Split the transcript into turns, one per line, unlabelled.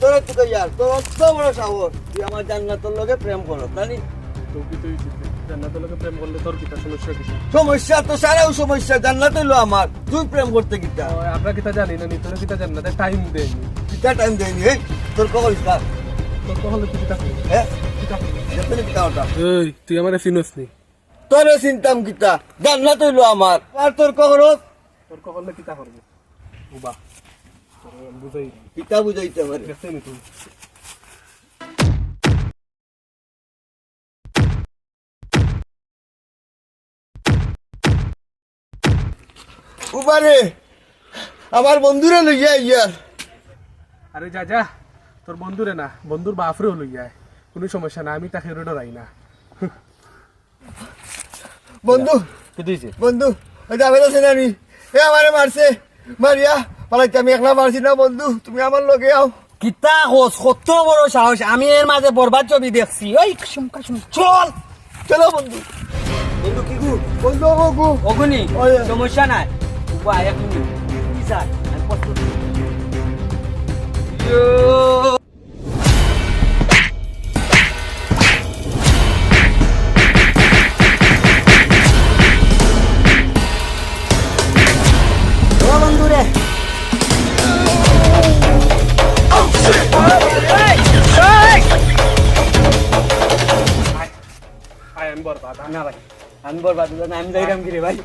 তোর তুই ইয়ার তোর অত বড় সাহস। তুই আমার জান্নাতের লগে প্রেম করো
তুই সমস্যা
সমস্যা তো সারাও সমস্যা জান্নাত হইল আমার। তুই প্রেম করতে গিতা
আমরা কিতা জানি না তোর কিতা জান্নাতে টাইম দেয়নি।
কিতা টাইম দেয়নি? এই তোর কখন
তোর কখন তুই কিতা
হ্যাঁ?
এই তুই আমার চিনস নি।
তোরে চিন্তাম কিতা? জান্নাত হইল আমার। আর তোর কখন
তোর কখন কিতা করবি? বুবা বুঝাই
কিতা বুঝাইতে পারে। উপারে আমার বন্ধুরে লইয়া ইয়ার।
আরে যা যা তোর বন্ধুরে না বন্ধুর বাপরে হলো যায় কোনো সমস্যা না আমি তাকে ডরাই না।
বন্ধু বন্ধু ওই যাবে তো সেনানি এ আমারে মারছে মারিয়া। পালাইতে আমি একলা পারছি না বন্ধু। তুমি আমার লগে আও।
কিতা হোস কত বড় সাহস। আমি এর মাঝে বরবাদ ছবি দেখছি। ওই সুমকা সুম চল।
চলো বন্ধু।
বন্ধু কি গু?
বন্ধু বন্ধু
অগুনি। সমস্যা নাই। বা এক মিনিট আমি প্রস্তুত।
আমি বরবাদ
না ভাই। আমি বরবাদ আমি যাইরাম গিরে ভাই।